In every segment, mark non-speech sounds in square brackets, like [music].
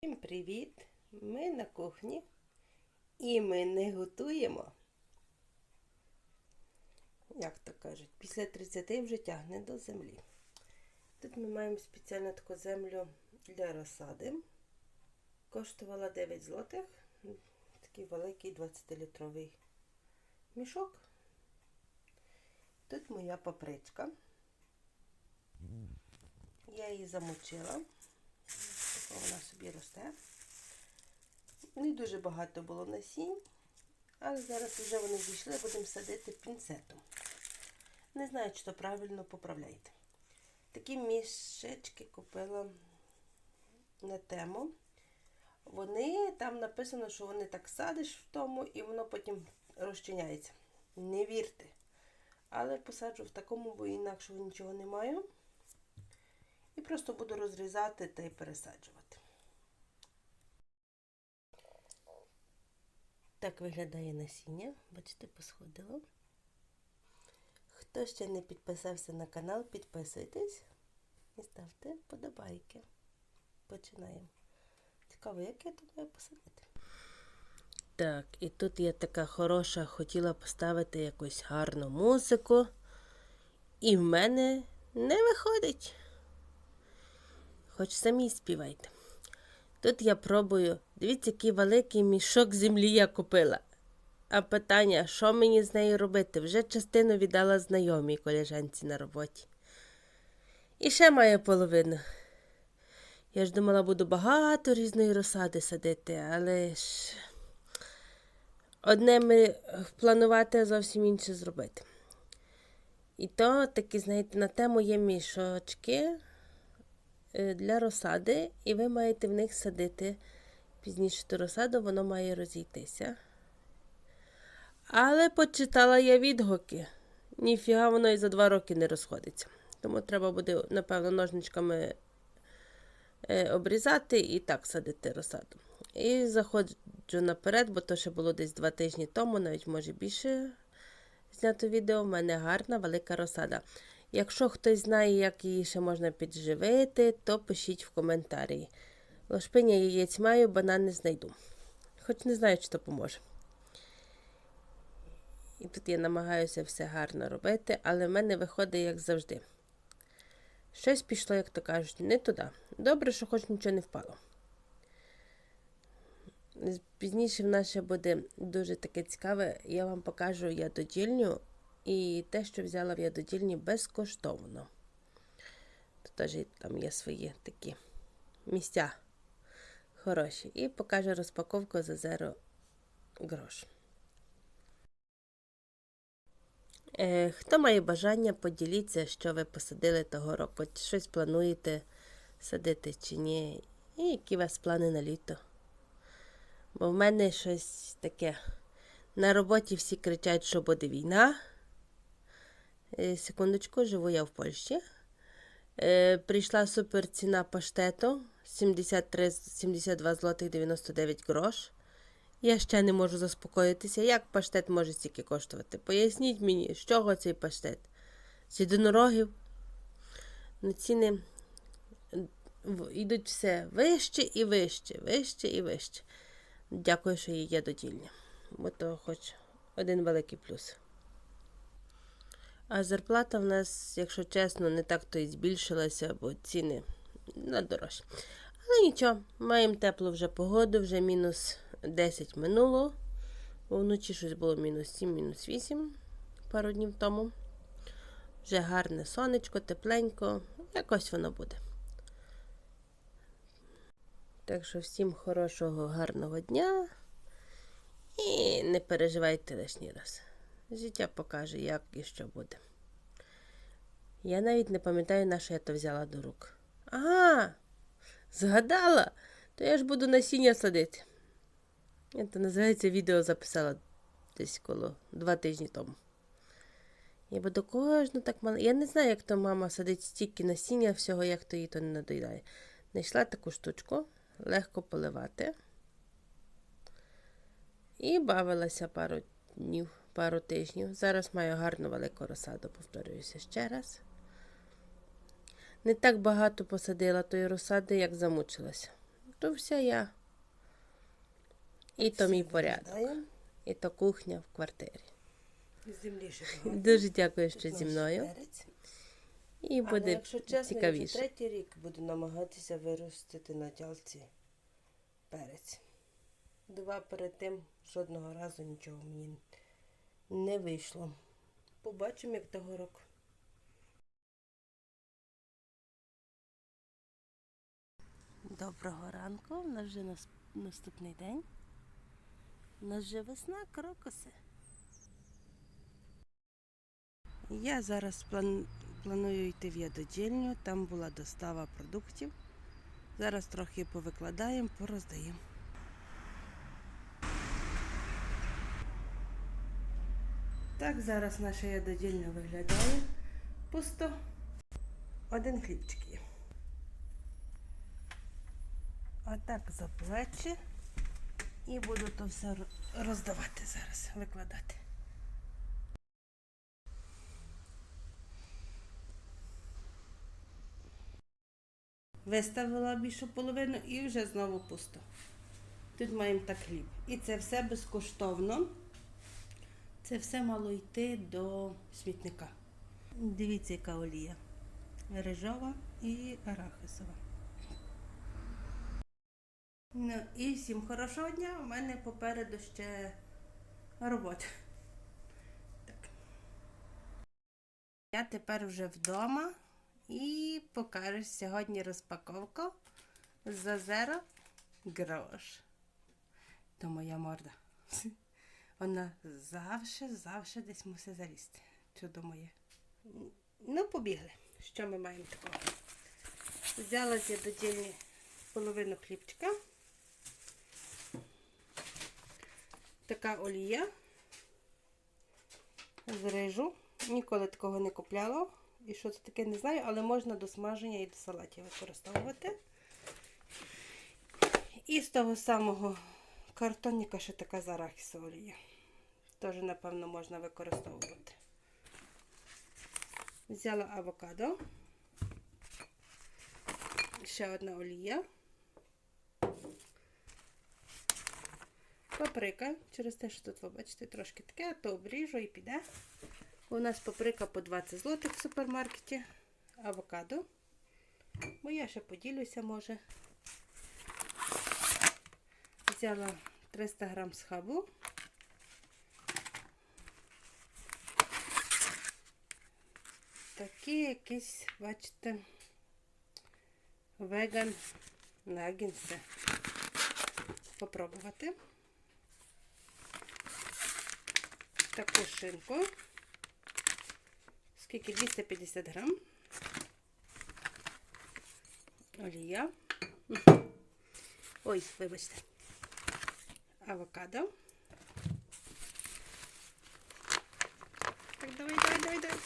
Всім привіт! Ми на кухні і ми не готуємо. Як то кажуть, після 30 вже тягне до землі. Тут ми маємо спеціальну таку землю для розсади. Коштувала 9 злотих. Такий великий 20-літровий мішок. Тут моя папричка. Я її замочила. Вона собі росте. Не дуже багато було насінь, але зараз вже вони зійшли, будемо садити пінцетом. Не знаю, чи то правильно поправляйте. Такі мішечки купила на тему. Вони там написано, що вони так садиш в тому і воно потім розчиняється. Не вірте. Але посаджу в такому, бо інакшого нічого не маю. І просто буду розрізати та й пересаджувати. Так виглядає насіння. Бачите, посходило. Хто ще не підписався на канал, підписуйтесь і ставте вподобайки. Починаємо. Цікаво, як я тут маю посадити. Так, і тут я така хороша, хотіла поставити якусь гарну музику. І в мене не виходить. Хоч самі співайте. Тут я пробую. Дивіться, який великий мішок землі я купила. А питання, що мені з нею робити? Вже частину віддала знайомій колежанці на роботі. І ще маю половину. Я ж думала, буду багато різної розсади садити, але ж одне ми планувати, а зовсім інше зробити. І то такі, знаєте, на тему є мішочки для розсади, і ви маєте в них садити пізніше ту розсаду, воно має розійтися. Але почитала я відгуки. Ніфіга воно і за два роки не розходиться. Тому треба буде, напевно, ножничками обрізати і так садити розсаду. І заходжу наперед, бо то ще було десь два тижні тому, навіть може більше знято відео. У мене гарна велика розсада. Якщо хтось знає, як її ще можна підживити, то пишіть в коментарі. Лошпиня яєць маю, банани знайду. Хоч не знаю, чи то поможе. І тут я намагаюся все гарно робити, але в мене виходить, як завжди. Щось пішло, як то кажуть, не туди. Добре, що хоч нічого не впало. Пізніше в нас ще буде дуже таке цікаве, я вам покажу ядодільню і те, що взяла в ядодільні безкоштовно. Тут теж там є свої такі місця хороші. І покажу розпаковку за 0 грош. Е, Хто має бажання, поділіться, що ви посадили того року. Щось плануєте садити чи ні. І які у вас плани на літо. Бо в мене щось таке. На роботі всі кричать, що буде війна. Секундочку, живу я в Польщі. Е, прийшла супер ціна паштету 73, 72 злотих 99 грош. Я ще не можу заспокоїтися. Як паштет може стільки коштувати? Поясніть мені, з чого цей паштет? З єдинорогів. На ціни йдуть все вище і вище, вище і вище. Дякую, що є додільня. Бо то хоч один великий плюс. А зарплата в нас, якщо чесно, не так то і збільшилася, бо ціни надорожчі. Але нічого, маємо теплу вже погоду, вже мінус 10 минуло. Вночі щось було мінус 7, мінус 8 пару днів тому. Вже гарне сонечко, тепленько, якось воно буде. Так що всім хорошого, гарного дня. І не переживайте лишній раз. Життя покаже, як і що буде. Я навіть не пам'ятаю, на що я то взяла до рук. Ага, згадала, то я ж буду насіння садити. Це називається відео записала десь коло два тижні тому. Я буду кожну так мало. Я не знаю, як то мама садить стільки насіння всього, як то їй то не надоїдає. Знайшла таку штучку, легко поливати. І бавилася пару днів, пару тижнів. Зараз маю гарну велику розсаду, повторююся ще раз. Не так багато посадила тої розсади, як замучилася. То все я. І то мій порядок. І то кухня в квартирі. [laughs] Дуже дякую, що зі мною. І Але, якщо чесно, я третій рік буду намагатися виростити на дялці перець. Два перед тим жодного разу нічого мені не вийшло. Побачимо, як того року. Доброго ранку, у нас вже наступний день. У нас вже весна, крокуси. Я зараз план... планую йти в ядодільню, там була достава продуктів. Зараз трохи повикладаємо, пороздаємо. Так, зараз наша ядодільня виглядає. Пусто. Один хлібчик є. Отак за плечі. І буду то все роздавати зараз, викладати. Виставила більшу половину і вже знову пусто. Тут маємо так хліб. І це все безкоштовно. Це все мало йти до смітника. Дивіться, яка олія. Рижова і арахисова. Ну і всім хорошого дня. У мене попереду ще робота. Так. Я тепер вже вдома і покажу сьогодні розпаковку з Озера Грош. То моя морда. Вона завжди, завжди десь мусить залізти. Чудо моє. Ну, побігли. Що ми маємо такого? Взяла з ядодільні половину хлібчика. Така олія з рижу. Ніколи такого не купляла. І що це таке, не знаю, але можна до смаження і до салатів використовувати. І з того самого картонника ще така з арахісу олія. Теж, напевно, можна використовувати. Взяла авокадо. Ще одна олія. Паприка. Через те, що тут ви бачите трошки таке, то обріжу і піде. У нас паприка по 20 злотих в супермаркеті. Авокадо. Бо я ще поділюся, може. Взяла 300 грам схабу. Такі якісь, бачите, веган нагінси. Попробувати. Таку шинку. Скільки? 250 грам. Олія. Ой, вибачте. Авокадо. Так, давай, давай, давай, давай.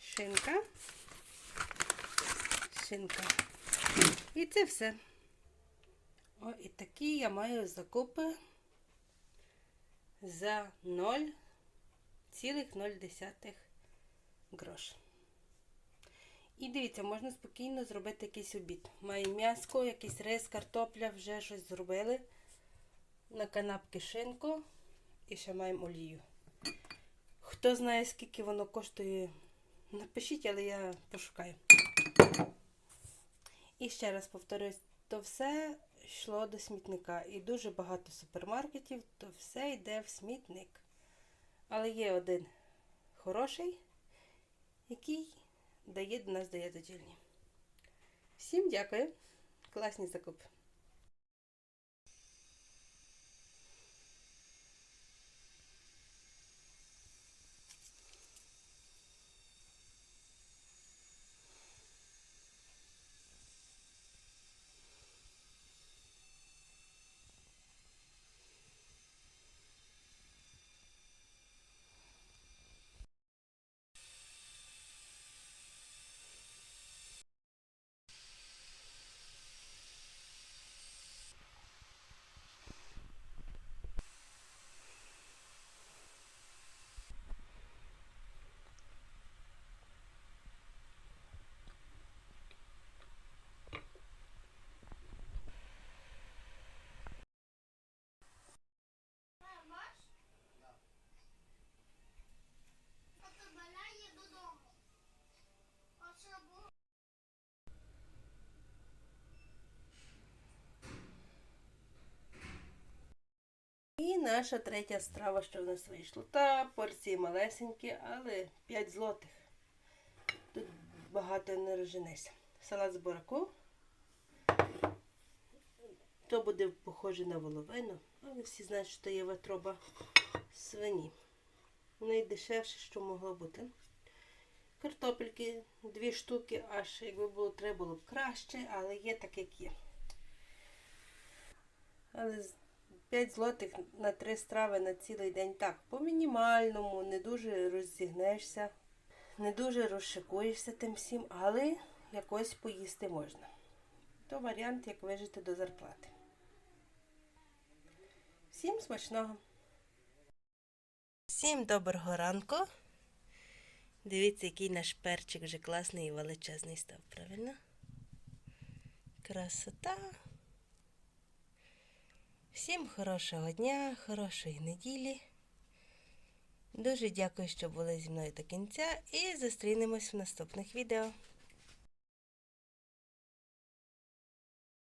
Шинка. Шинка. І це все. О, і такі я маю закупи за 0,0 грош. І дивіться, можна спокійно зробити якийсь обід. Маю м'яско, якийсь рис, картопля, вже щось зробили. На канапки шинку і ще маємо олію. Хто знає, скільки воно коштує, напишіть, але я пошукаю. І ще раз повторюсь, то все йшло до смітника. І дуже багато супермаркетів, то все йде в смітник. Але є один хороший, який дає до нас дає додільні. Всім дякую. Класні закупи. Наша третя страва, що в нас вийшла. Та порції малесенькі, але 5 злотих. Тут багато не розженеся. Салат з бураку. То буде похоже на воловину, але всі знають, що є ватроба свині. Найдешевше, що могло бути. Картопельки дві штуки, аж якби було треба було б краще, але є так, як є. Але 5 злотих на три страви на цілий день так, по мінімальному, не дуже роззігнешся, не дуже розшикуєшся тим всім, але якось поїсти можна. То варіант, як вижити до зарплати. Всім смачного! Всім доброго ранку! Дивіться, який наш перчик вже класний і величезний став, правильно? Красота! Всім хорошого дня, хорошої неділі. Дуже дякую, що були зі мною до кінця і зустрінемось в наступних відео.